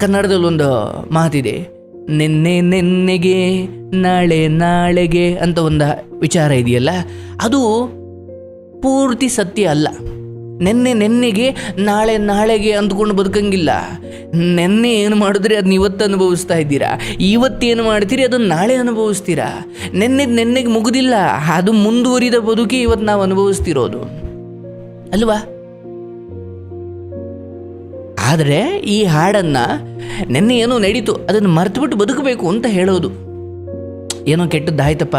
ಕನ್ನಡದಲ್ಲಿ ಒಂದು ಮಾತಿದೆ, ನಿನ್ನೆ ನಿನ್ನೆಗೆ, ನಾಳೆ ನಾಳೆಗೆ ಅಂತ ಒಂದು ವಿಚಾರ ಇದೆಯಲ್ಲ, ಅದು ಪೂರ್ತಿ ಸತ್ಯ ಅಲ್ಲ. ನೆನ್ನೆ ನೆನ್ನೆಗೆ, ನಾಳೆ ನಾಳೆಗೆ ಅಂದ್ಕೊಂಡು ಬದುಕಂಗಿಲ್ಲ. ನೆನ್ನೆ ಏನು ಮಾಡಿದ್ರೆ ಅದನ್ನ ಇವತ್ತು ಅನುಭವಿಸ್ತಾ ಇದ್ದೀರಾ? ಇವತ್ತೇನು ಮಾಡ್ತೀರಿ ಅದನ್ನು ನಾಳೆ ಅನುಭವಿಸ್ತೀರಾ? ನೆನ್ನೆ ನೆನ್ನೆಗೆ ಮುಗುದಿಲ್ಲ, ಅದು ಮುಂದುವರಿದ ಬದುಕಿ ಇವತ್ತು ನಾವು ಅನುಭವಿಸ್ತಿರೋದು. ಅಲ್ವಾ? ಆದರೆ ಈ ಹಾಡನ್ನು ನೆನ್ನೆ ಏನೋ ನಡೀತು, ಅದನ್ನು ಮರೆತುಬಿಟ್ಟು ಬದುಕಬೇಕು ಅಂತ ಹೇಳೋದು. ಏನೋ ಕೆಟ್ಟದ್ದಾಯ್ತಪ್ಪ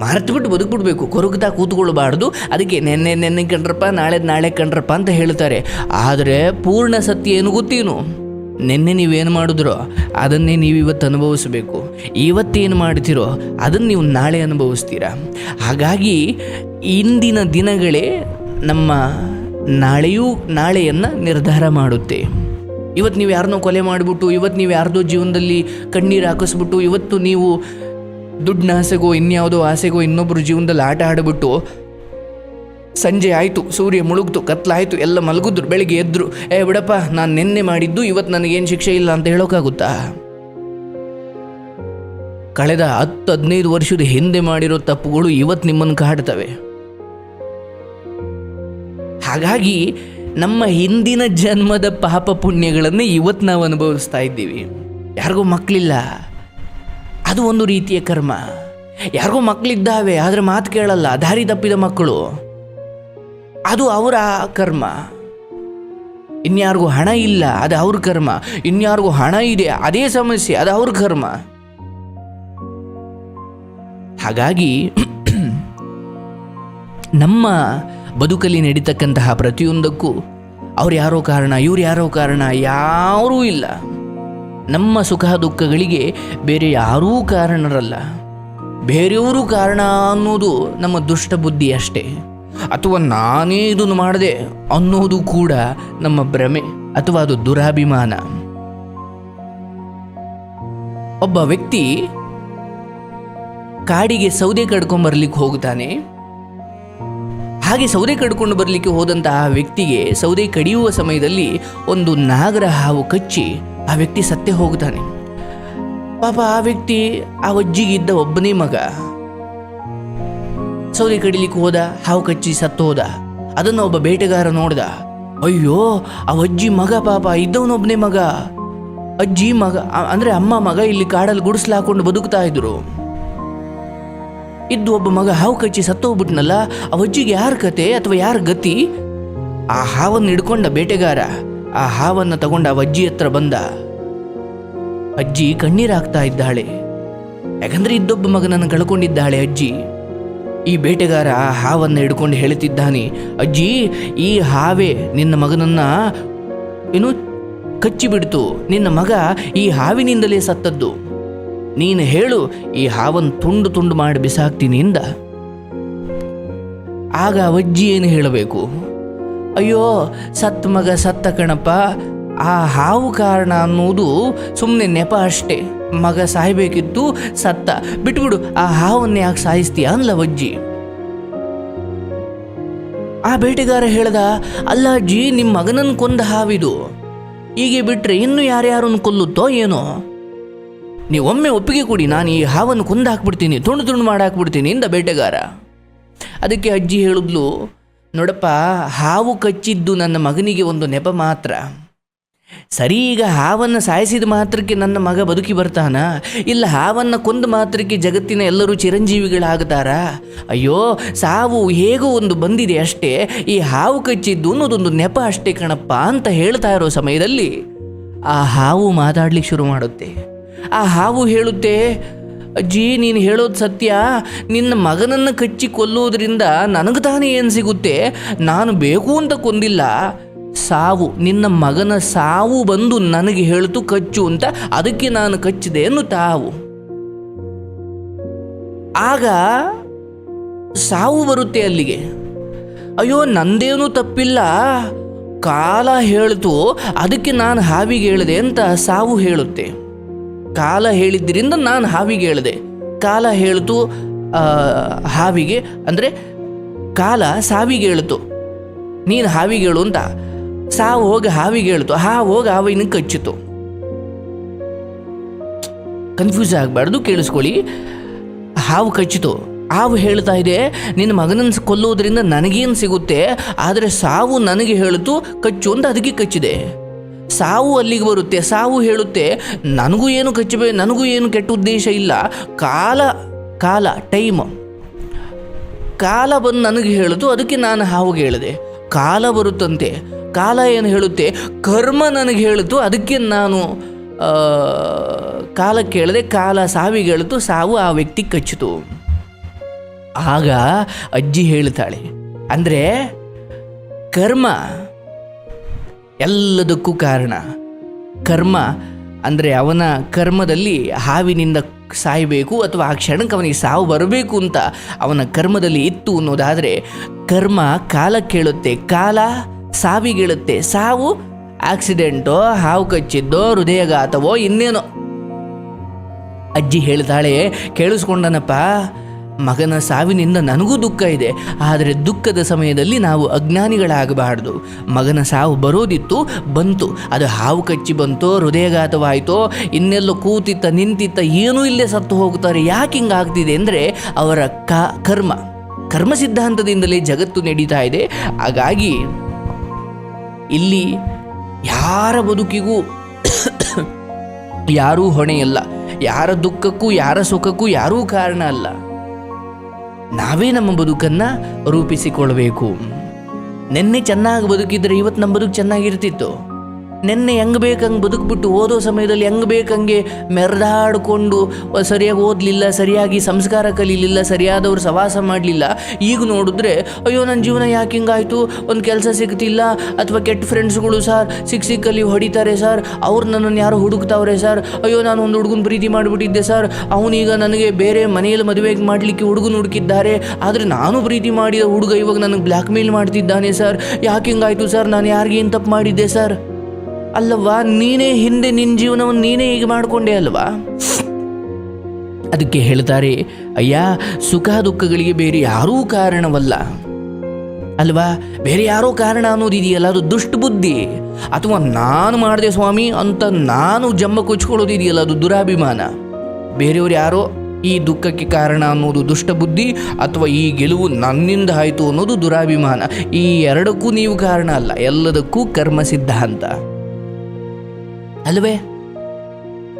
ಮರೆತುಬಿಟ್ಟು ಬದುಕ್ಬಿಡ್ಬೇಕು, ಕೊರಗುತ್ತಾ ಕೂತ್ಕೊಳ್ಬಾರ್ದು, ಅದಕ್ಕೆ ನೆನ್ನೆ ನೆನ್ನೆ ಕಂಡ್ರಪ್ಪ, ನಾಳೆ ನಾಳೆ ಕಂಡ್ರಪ್ಪ ಅಂತ ಹೇಳ್ತಾರೆ. ಆದರೆ ಪೂರ್ಣ ಸತ್ಯ ಏನು ಗೊತ್ತೇನು? ನಿನ್ನೆ ನೀವೇನು ಮಾಡಿದ್ರೋ, ಅದನ್ನೇ ನೀವು ಇವತ್ತು ಅನುಭವಿಸಬೇಕು. ಇವತ್ತೇನು ಮಾಡ್ತೀರೋ, ಅದನ್ನು ನೀವು ನಾಳೆ ಅನುಭವಿಸ್ತೀರಾ. ಹಾಗಾಗಿ, ಇಂದಿನ ದಿನಗಳೇ ನಮ್ಮ ನಾಳೆಯೂ ನಾಳೆಯನ್ನು ನಿರ್ಧಾರ ಮಾಡುತ್ತೆ. ಇವತ್ತು ನೀವು ಯಾರನ್ನೋ ಕೊಲೆ ಮಾಡಿಬಿಟ್ಟು ಇವತ್ತು ನೀವು ಯಾರ್ದೋ ಜೀವನದಲ್ಲಿ ಕಣ್ಣೀರು ಹಾಕಿಸ್ಬಿಟ್ಟು, ಇವತ್ತು ನೀವು ದುಡ್ಡಿನ ಆಸೆಗೋ, ಇನ್ಯಾವುದೋ ಆಸೆಗೋ ಇನ್ನೊಬ್ಬರ ಜೀವನದಲ್ಲಿ ಆಟ ಆಡಿಬಿಟ್ಟು ಸಂಜೆ ಆಯಿತು, ಸೂರ್ಯ ಮುಳುಗ್ತು, ಕತ್ಲಾಯಿತು, ಎಲ್ಲ ಮಲಗಿದ್ರು, ಬೆಳಿಗ್ಗೆ ಎದ್ರು, ಏ ಬಿಡಪ್ಪ, ನಾನು ನಿನ್ನೆ ಮಾಡಿದ್ದು ಇವತ್ತು ನನಗೇನು ಶಿಕ್ಷೆ ಇಲ್ಲ ಅಂತ ಹೇಳೋಕ್ಕಾಗುತ್ತಾ ಕಳೆದ ಹತ್ತು ಹದಿನೈದು ವರ್ಷದ ಹಿಂದೆ ಮಾಡಿರೋ ತಪ್ಪುಗಳು ಇವತ್ತು ನಿಮ್ಮನ್ನು ಕಾಡ್ತವೆ. ಹಾಗಾಗಿ ನಮ್ಮ ಹಿಂದಿನ ಜನ್ಮದ ಪಾಪ ಪುಣ್ಯಗಳನ್ನು ಇವತ್ತು ನಾವು ಅನುಭವಿಸ್ತಾ ಇದ್ದೀವಿ. ಯಾರಿಗೂ ಮಕ್ಕಳಿಲ್ಲ. ಅದು ಒಂದು ರೀತಿಯ ಕರ್ಮ. ಯಾರಿಗೋ ಮಕ್ಕಳಿದ್ದಾವೆ, ಆದರೆ ಮಾತು ಕೇಳಲ್ಲ, ದಾರಿ ತಪ್ಪಿದ ಮಕ್ಕಳು. ಅದು ಅವರ ಕರ್ಮ. ಇನ್ಯಾರಿಗೂ ಹಣ ಇಲ್ಲ, ಅದು ಅವ್ರ ಕರ್ಮ. ಇನ್ಯಾರಿಗೂ ಹಣ ಇದೆ, ಅದೇ ಸಮಸ್ಯೆ, ಅದು ಅವ್ರ ಕರ್ಮ. ಹಾಗಾಗಿ, ನಮ್ಮ ಬದುಕಲ್ಲಿ ನಡೀತಕ್ಕಂತಹ ಪ್ರತಿಯೊಂದಕ್ಕೂ ಅವ್ರು ಯಾರೋ ಕಾರಣ, ಇವ್ರು ಯಾರೋ ಕಾರಣ, ಯಾರೂ ಇಲ್ಲ. ನಮ್ಮ ಸುಖ ದುಃಖಗಳಿಗೆ ಬೇರೆ ಯಾರೂ ಕಾರಣರಲ್ಲ. ಬೇರೆಯವರು ಕಾರಣ ಅನ್ನೋದು ನಮ್ಮ ದುಷ್ಟ ಬುದ್ಧಿ ಅಷ್ಟೇ. ಅಥವಾ ನಾನೇ ಇದನ್ನು ಮಾಡಿದೆ ಅನ್ನೋದು ಕೂಡ ನಮ್ಮ ಭ್ರಮೆ ಅಥವಾ ಅದು ದುರಾಭಿಮಾನ. ಒಬ್ಬ ವ್ಯಕ್ತಿ ಕಾಡಿಗೆ ಸೌದೆ ಕಡ್ಕೊಂಬರ್ಲಿಕ್ಕೆ ಹೋಗ್ತಾನೆ. ಹಾಗೆ ಸೌದೆ ಕಡ್ಕೊಂಡು ಬರಲಿಕ್ಕೆ ಹೋದಂತಹ ವ್ಯಕ್ತಿಗೆ ಸೌದೆ ಕಡಿಯುವ ಸಮಯದಲ್ಲಿ ಒಂದು ನಾಗರ ಹಾವು ಕಚ್ಚಿ ಆ ವ್ಯಕ್ತಿ ಸತ್ತೇ ಹೋಗ್ತಾನೆ ಪಾಪ ಆ ವ್ಯಕ್ತಿ, ಆ ಅಜ್ಜಿಗಿದ್ದ ಒಬ್ಬನೇ ಮಗ. ಸೌದೆ ಕಡಿಲಿಕ್ಕೆ ಹೋದ, ಹಾವು ಕಚ್ಚಿ ಸತ್ತು ಹೋದ. ಅದನ್ನು ಒಬ್ಬ ಬೇಟೆಗಾರ ನೋಡ್ದ. ಅಯ್ಯೋ, ಆ ಅಜ್ಜಿ ಮಗ ಪಾಪ ಇದ್ದವನೊಬ್ಬನೇ ಮಗ. ಅಜ್ಜಿ ಮಗ ಅಂದ್ರೆ ಅಮ್ಮ ಮಗ ಇಲ್ಲಿ ಕಾಡಲ್ಲಿ ಗುಡಿಸ್ಲಾಕೊಂಡು ಬದುಕ್ತಾ ಇದ್ರು. ಇದ್ದು ಒಬ್ಬ ಮಗ ಹಾವು ಕಚ್ಚಿ ಸತ್ತೋಗ್ಬಿಟ್ನಲ್ಲ, ಆ ಅಜ್ಜಿಗೆ ಯಾರ ಕತೆ ಅಥವಾ ಯಾರ ಗತಿ? ಆ ಹಾವನ್ನು ಹಿಡ್ಕೊಂಡ ಬೇಟೆಗಾರ, ಆ ಹಾವನ್ನು ತಗೊಂಡ ಆ ಅಜ್ಜಿ ಹತ್ರ ಬಂದ. ಅಜ್ಜಿ ಕಣ್ಣೀರಾಗ್ತಾ ಇದ್ದಾಳೆ. ಯಾಕಂದ್ರೆ ಇದ್ದೊಬ್ಬ ಮಗನನ್ನು ಕಳ್ಕೊಂಡಿದ್ದಾಳೆ ಅಜ್ಜಿ. ಈ ಬೇಟೆಗಾರ ಆ ಹಾವನ್ನು ಹಿಡ್ಕೊಂಡು ಹೇಳುತ್ತಿದ್ದಾನೆ ಅಜ್ಜಿ, ಈ ಹಾವೇ ನಿನ್ನ ಮಗನನ್ನ ಏನು ಕಚ್ಚಿಬಿಡ್ತು. ನಿನ್ನ ಮಗ ಈ ಹಾವಿನಿಂದಲೇ ಸತ್ತದ್ದು. ನೀನು ಹೇಳು, ಈ ಹಾವನ್ನು ತುಂಡು ತುಂಡು ಮಾಡಿ ಬಿಸಾಕ್ತೀನಿ ಇಂದ ಆಗ ಅವಜ್ಜಿ ಏನು ಹೇಳಬೇಕು? ಅಯ್ಯೋ ಸತ್ತ ಮಗ ಸತ್ತ ಕಣಪ್ಪ, ಆ ಹಾವು ಕಾರಣ ಅನ್ನೋದು ಸುಮ್ಮನೆ ನೆಪ ಅಷ್ಟೇ. ಮಗ ಸಾಯ್ಬೇಕಿತ್ತು, ಸತ್ತ. ಬಿಟ್ಬಿಡು, ಆ ಹಾವನ್ನ ಯಾಕೆ ಸಾಯಿಸ್ತೀಯ ಅನ್ಲ ಅಜ್ಜಿ ಆ ಬೇಟೆಗಾರ ಹೇಳ್ದ ಅಲ್ಲ ಅಜ್ಜಿ ನಿಮ್ಮ ಮಗನನ್ನು ಕೊಂದ ಹಾವಿದು. ಹೀಗೆ ಬಿಟ್ರೆ ಇನ್ನು ಯಾರ್ಯಾರನ್ನು ಕೊಲ್ಲುತ್ತೋ ಏನೋ? ನೀವು ಒಮ್ಮೆ ಒಪ್ಪಿಗೆ ಕೊಡಿ, ನಾನು ಈ ಹಾವನ್ನು ಕೊಂದು ಹಾಕ್ಬಿಡ್ತೀನಿ ತುಂಡು ತುಂಡು ಮಾಡಿ ಹಾಕ್ಬಿಡ್ತೀನಿ ಇಂದ ಬೇಟೆಗಾರ. ಅದಕ್ಕೆ ಅಜ್ಜಿ ಹೇಳಿದ್ಲು, ನೋಡಪ್ಪ, ಹಾವು ಕಚ್ಚಿದ್ದು ನನ್ನ ಮಗನಿಗೆ ಒಂದು ನೆಪ ಮಾತ್ರ. ಸರಿ, ಈಗ ಹಾವನ್ನು ಸಾಯಿಸಿದ ಮಾತ್ರಕ್ಕೆ ನನ್ನ ಮಗ ಬದುಕಿ ಬರ್ತಾನ? ಇಲ್ಲ, ಹಾವನ್ನು ಕೊಂದು ಮಾತ್ರಕ್ಕೆ ಜಗತ್ತಿನ ಎಲ್ಲರೂ ಚಿರಂಜೀವಿಗಳಾಗ್ತಾರಾ? ಅಯ್ಯೋ, ಸಾವು ಹೇಗೋ ಒಂದು ಬಂದಿದೆ ಅಷ್ಟೇ, ಈ ಹಾವು ಕಚ್ಚಿದ್ದು ಅನ್ನೋದೊಂದು ನೆಪ ಅಷ್ಟೇ ಕಣಪ್ಪ ಅಂತ ಹೇಳ್ತಾ ಇರೋ ಸಮಯದಲ್ಲಿ ಆ ಹಾವು ಮಾತಾಡ್ಲಿಕ್ಕೆ ಶುರು ಮಾಡುತ್ತೆ. ಆ ಹಾವು ಹೇಳುತ್ತೆ, ಅಜ್ಜಿ, ನೀನು ಹೇಳೋದು ಸತ್ಯ. ನಿನ್ನ ಮಗನನ್ನು ಕಚ್ಚಿ ಕೊಲ್ಲುವುದರಿಂದ ನನಗೆ ತಾನೇ ಏನು ಸಿಗುತ್ತೆ? ನಾನು ಬೇಕು ಅಂತ ಕೊಂದಿಲ್ಲ. ಸಾವು, ನಿನ್ನ ಮಗನ ಸಾವು ಬಂದು ನನಗೆ ಹೇಳ್ತು ಕಚ್ಚು ಅಂತ ಅದಕ್ಕೆ ನಾನು ಕಚ್ಚಿದೆ ತಾವು ಆಗ ಸಾವು ಬರುತ್ತೆ ಅಲ್ಲಿಗೆ. ಅಯ್ಯೋ, ನಂದೇನು ತಪ್ಪಿಲ್ಲ. ಕಾಲ ಹೇಳ್ತು, ಅದಕ್ಕೆ ನಾನು ಹಾವಿಗೆ ಹೇಳಿದೆ ಅಂತ ಸಾವು ಹೇಳುತ್ತೆ. ಕಾಲ ಹೇಳಿದ್ದರಿಂದ ನಾನು ಹಾವಿಗೆ ಹೇಳಿದೆ. ಕಾಲ ಹೇಳ್ತು ಹಾವಿಗೆ, ಅಂದರೆ ಕಾಲ ಸಾವಿಗೆ ಹೇಳ್ತು ನೀನು ಹಾವಿಗೆ ಹೇಳು ಅಂತ. ಸಾವು ಹೋಗಿ ಹಾವಿಗೆ ಹೇಳ್ತು ಹಾವು ಹೋಗಿ ಹಾವಿನ ಕಚ್ಚಿತು. ಕನ್ಫ್ಯೂಸ್ ಆಗಬಾರ್ದು, ಕೇಳಿಸ್ಕೊಳ್ಳಿ. ಹಾವು ಕಚ್ಚಿತು. ಹಾವು ಹೇಳ್ತಾ ಇದೆ, ನಿನ್ನ ಮಗನನ್ನು ಕೊಲ್ಲೋದ್ರಿಂದ ನನಗೇನು ಸಿಗುತ್ತೆ? ಆದರೆ ಸಾವು ನನಗೆ ಹೇಳಿತು ಕಚ್ಚು ಅಂತ ಅದಕ್ಕೆ ಕಚ್ಚಿದೆ. ಸಾವು ಅಲ್ಲಿಗೆ ಬರುತ್ತೆ, ಸಾವು ಹೇಳುತ್ತೆ, ನನಗೂ ಏನು ಕಚ್ಚಬೇ, ನನಗೂ ಏನು ಕೆಟ್ಟ ಉದ್ದೇಶ ಇಲ್ಲ. ಕಾಲ ಕಾಲ, ಟೈಮ್. ಕಾಲ ಬಂದು ನನಗೆ ಹೇಳಿತು ಅದಕ್ಕೆ ನಾನು ಹಾವಿಗೆ ಹೇಳಿದೆ ಕಾಲ ಬರುತ್ತಂತೆ, ಕಾಲ ಏನು ಹೇಳುತ್ತೆ, ಕರ್ಮ ನನಗೆ ಹೇಳಿತು ಅದಕ್ಕೆ ನಾನು ಕಾಲ ಕೇಳಿದೆ, ಕಾಲ ಸಾವಿಗೆ ಹೇಳಿತು ಸಾವು ಆ ವ್ಯಕ್ತಿ ಕಚ್ಚಿತು ಆಗ ಅಜ್ಜಿ ಹೇಳ್ತಾಳೆ, ಅಂದರೆ ಕರ್ಮ ಎಲ್ಲದಕ್ಕೂ ಕಾರಣ. ಕರ್ಮ ಅಂದರೆ ಅವನ ಕರ್ಮದಲ್ಲಿ ಹಾವಿನಿಂದ ಸಾಯಬೇಕು ಅಥವಾ ಆ ಕ್ಷಣಕ್ಕೆ ಅವನಿಗೆ ಸಾವು ಬರಬೇಕು ಅಂತ ಅವನ ಕರ್ಮದಲ್ಲಿ ಇತ್ತು ಅನ್ನೋದಾದರೆ ಕರ್ಮ ಕಾಲ ಕೇಳುತ್ತೆ, ಕಾಲ ಸಾವಿಗೇಳುತ್ತೆ. ಸಾವು ಆಕ್ಸಿಡೆಂಟೋ, ಹಾವು ಕಚ್ಚಿದ್ದೋ, ಹೃದಯಘಾತವೋ ಇನ್ನೇನೋ. ಅಜ್ಜಿ ಹೇಳ್ತಾಳೆ, ಕೇಳಿಸ್ಕೊಂಡನಪ್ಪ ಮಗನ ಸಾವಿನಿಂದ ನನಗೂ ದುಃಖ ಇದೆ. ಆದರೆ ದುಃಖದ ಸಮಯದಲ್ಲಿ ನಾವು ಅಜ್ಞಾನಿಗಳಾಗಬಾರ್ದು. ಮಗನ ಸಾವು ಬರೋದಿತ್ತು, ಬಂತು. ಅದು ಹಾವು ಕಚ್ಚಿ ಬಂತೋ, ಹೃದಯಘಾತವಾಯಿತೋ, ಇನ್ನೆಲ್ಲೋ ಕೂತಿತ್ತ, ನಿಂತಿತ್ತ, ಏನೂ ಇಲ್ಲೇ ಸತ್ತು ಹೋಗ್ತಾರೆ ಯಾಕೆ ಹಿಂಗಾಗ್ತಿದೆ ಅಂದರೆ ಅವರ ಕ, ಕರ್ಮ. ಕರ್ಮ ಸಿದ್ಧಾಂತದಿಂದಲೇ ಜಗತ್ತು ನಡೀತಾ ಇದೆ. ಹಾಗಾಗಿ ಇಲ್ಲಿ ಯಾರ ಬದುಕಿಗೂ ಯಾರೂ ಹೊಣೆಯಲ್ಲ. ಯಾರ ದುಃಖಕ್ಕೂ, ಯಾರ ಸುಖಕ್ಕೂ ಯಾರೂ ಕಾರಣ ಅಲ್ಲ. ನಾವೇ ನಮ್ಮ ಬದುಕನ್ನು ರೂಪಿಸಿಕೊಳ್ಳಬೇಕು ನಿನ್ನೆ ಚೆನ್ನಾಗಿ ಬದುಕಿದ್ರೆ ಇವತ್ತು ನಮ್ಮ ಬದುಕು ಚೆನ್ನಾಗಿರ್ತಿತ್ತು. ನಿನ್ನೆ ಹೆಂಗೆ ಬೇಕಂಗೆ ಬದುಕ್ಬಿಟ್ಟು ಓದೋ ಸಮಯದಲ್ಲಿ ಹೆಂಗೆ ಬೇಕಂಗೆ ಮೆರೆದಾಡಿಕೊಂಡು ಸರಿಯಾಗಿ ಓದಲಿಲ್ಲ, ಸರಿಯಾಗಿ ಸಂಸ್ಕಾರ ಕಲೀಲಿಲ್ಲ, ಸರಿಯಾದವ್ರು ಸವಾಸ ಮಾಡಲಿಲ್ಲ. ಈಗ ನೋಡಿದ್ರೆ, ಅಯ್ಯೋ ನನ್ನ ಜೀವನ ಯಾಕೆ ಹಿಂಗಾಯಿತು? ಒಂದು ಕೆಲಸ ಸಿಗ್ತಿಲ್ಲ. ಅಥವಾ ಕೆಟ್ಟ ಫ್ರೆಂಡ್ಸ್ಗಳು ಸರ್ ಸಿಕ್ಕ ಸಿಕ್ಕಲ್ಲಿ ಹೊಡಿತಾರೆ ಸರ್. ಅವ್ರು ನನ್ನನ್ನು ಯಾರು ಹುಡುಕ್ತಾವ್ರೆ ಸರ್? ಅಯ್ಯೋ ನಾನು ಒಂದು ಹುಡುಗನ ಪ್ರೀತಿ ಮಾಡಿಬಿಟ್ಟಿದ್ದೆ ಸರ್. ಅವನೀಗ ನನಗೆ ಬೇರೆ ಮನೆಯಲ್ಲಿ ಮದುವೆಗೆ ಮಾಡಲಿಕ್ಕೆ ಹುಡುಗನ ಹುಡುಕಿದ್ದಾರೆ. ಆದರೆ ನಾನು ಪ್ರೀತಿ ಮಾಡಿದ ಹುಡುಗ ಇವಾಗ ನನಗೆ ಬ್ಲ್ಯಾಕ್ ಮೇಲ್ ಮಾಡ್ತಿದ್ದಾನೆ ಸರ್. ಯಾಕೆ ಹಿಂಗಾಯಿತು ಸರ್? ನಾನು ಯಾರಿಗೇನು ತಪ್ಪು ಮಾಡಿದ್ದೆ ಸರ್? ಅಲ್ಲವಾ ನೀನೇ ಹಿಂದೆ ನಿನ್ನ ಜೀವನವನ್ನು ನೀನೇ ಹೀಗೆ ಮಾಡಿಕೊಂಡೆ ಅಲ್ವಾ? ಅದಕ್ಕೆ ಹೇಳ್ತಾರೆ, ಅಯ್ಯ, ಸುಖ ದುಃಖಗಳಿಗೆ ಬೇರೆ ಯಾರೂ ಕಾರಣವಲ್ಲ. ಅಲ್ವಾ, ಬೇರೆ ಯಾರೋ ಕಾರಣ ಅನ್ನೋದಿದೆಯಲ್ಲ ಅದು ದುಷ್ಟ ಬುದ್ಧಿ. ಅಥವಾ ನಾನು ಮಾಡಿದೆ ಸ್ವಾಮಿ ಅಂತ ನಾನು ಜಮ್ಮ ಕೊಚ್ಕೊಳ್ಳೋದಿದೆಯಲ್ಲ ಅದು ದುರಾಭಿಮಾನ. ಬೇರೆಯವ್ರು ಯಾರೋ ಈ ದುಃಖಕ್ಕೆ ಕಾರಣ ಅನ್ನೋದು ದುಷ್ಟ ಬುದ್ಧಿ, ಅಥವಾ ಈ ಗೆಲುವು ನನ್ನಿಂದ ಆಯಿತು ಅನ್ನೋದು ದುರಾಭಿಮಾನ. ಈ ಎರಡಕ್ಕೂ ನೀವು ಕಾರಣ ಅಲ್ಲ, ಎಲ್ಲದಕ್ಕೂ ಕರ್ಮ ಸಿದ್ಧಾಂತ ಅಲ್ವೇ?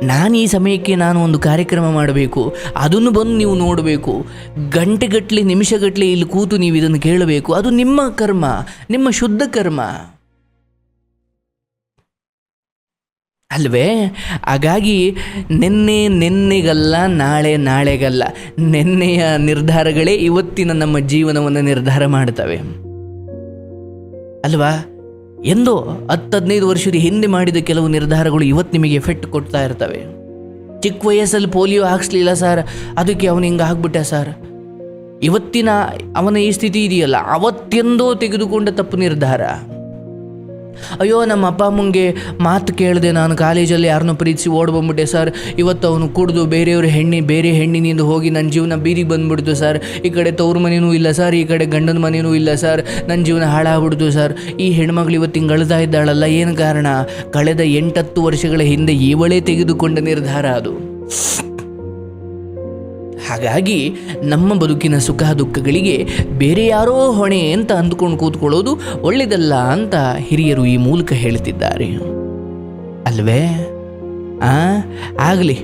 ನಾನು ಈ ಸಮಯಕ್ಕೆ ನಾನು ಒಂದು ಕಾರ್ಯಕ್ರಮ ಮಾಡಬೇಕು. ಅದನ್ನು ಬಂದು ನೀವು ನೋಡಬೇಕು. ಗಂಟೆಗಟ್ಟಲೆ ನಿಮಿಷಗಟ್ಟಲೆ ಇಲ್ಲಿ ಕೂತು ನೀವು ಇದನ್ನು ಕೇಳಬೇಕು. ಅದು ನಿಮ್ಮ ಕರ್ಮ, ನಿಮ್ಮ ಶುದ್ಧ ಕರ್ಮ. ಅಲ್ವೇ? ಹಾಗಾಗಿ ನಿನ್ನೆ ನಿನ್ನೆಗಲ್ಲ, ನಾಳೆ ನಾಳೆಗಲ್ಲ, ನಿನ್ನೆಯ ನಿರ್ಧಾರಗಳೇ ಇವತ್ತಿನ ನಮ್ಮ ಜೀವನವನ್ನು ನಿರ್ಧಾರ ಮಾಡ್ತವೆ. ಅಲ್ವಾ? ಎಂದೋ ಹತ್ತು ಹದಿನೈದು ವರ್ಷದ ಹಿಂದೆ ಮಾಡಿದ ಕೆಲವು ನಿರ್ಧಾರಗಳು ಇವತ್ತು ನಿಮಗೆ ಎಫೆಕ್ಟ್ ಕೊಡ್ತಾ ಇರ್ತವೆ. ಚಿಕ್ಕ ವಯಸ್ಸಲ್ಲಿ ಪೋಲಿಯೋ ಹಾಕ್ಸ್ಲಿಲ್ಲ ಸರ್ ಅದಕ್ಕೆ ಅವನು ಹಿಂಗೆ ಆಗ್ಬಿಟ್ಟ ಸರ್ ಇವತ್ತಿನ ಅವನ ಈ ಸ್ಥಿತಿ ಇದೆಯಲ್ಲ, ಅವತ್ತೆಂದೋ ತೆಗೆದುಕೊಂಡ ತಪ್ಪು ನಿರ್ಧಾರ. ಅಯ್ಯೋ, ನಮ್ಮ ಅಪ್ಪ ಅಮ್ಮಂಗೆ ಮಾತು ಕೇಳಿದೆ ನಾನು ಕಾಲೇಜಲ್ಲಿ ಯಾರನ್ನೂ ಪ್ರೀತಿಸಿ ಓಡ್ ಬಂದ್ಬಿಟ್ಟೆ ಸರ್. ಇವತ್ತು ಅವನು ಕುಡಿದು ಬೇರೆಯವ್ರ ಹೆಣ್ಣಿ, ಬೇರೆ ಹೆಣ್ಣಿನಿಂದ ಹೋಗಿ ನನ್ನ ಜೀವನ ಬೀದಿಗೆ ಬಂದ್ಬಿಡ್ತು ಸರ್. ಈ ಕಡೆ ತವ್ರ ಮನೆಯೂ ಇಲ್ಲ ಸರ್, ಈ ಕಡೆ ಗಂಡನ ಮನೆಯೂ ಇಲ್ಲ ಸರ್. ನನ್ನ ಜೀವನ ಹಾಳಾಗ್ಬಿಡ್ತು ಸರ್. ಈ ಹೆಣ್ಮಗಳು ಇವತ್ತು ಹಿಂಗೆ ಅಳ್ತಾ ಇದ್ದಾಳಲ್ಲ, ಏನು ಕಾರಣ? ಕಳೆದ ಎಂಟತ್ತು ವರ್ಷಗಳ ಹಿಂದೆ ಇವಳೇ ತೆಗೆದುಕೊಂಡ ನಿರ್ಧಾರ ಅದು. ಹಾಗಾಗಿ ನಮ್ಮ ಬದುಕಿನ ಸುಖ ದುಃಖಗಳಿಗೆ ಬೇರೆ ಯಾರೋ ಹೊಣೆ ಅಂತ ಅಂದುಕೊಂಡು ಕೂತ್ಕೊಳ್ಳೋದು ಒಳ್ಳೆಯದಲ್ಲ ಅಂತ ಹಿರಿಯರು ಈ ಮೂಲಕ ಹೇಳ್ತಿದ್ದಾರೆ ಅಲ್ವೇ? ಆ? ಆಗಲಿ.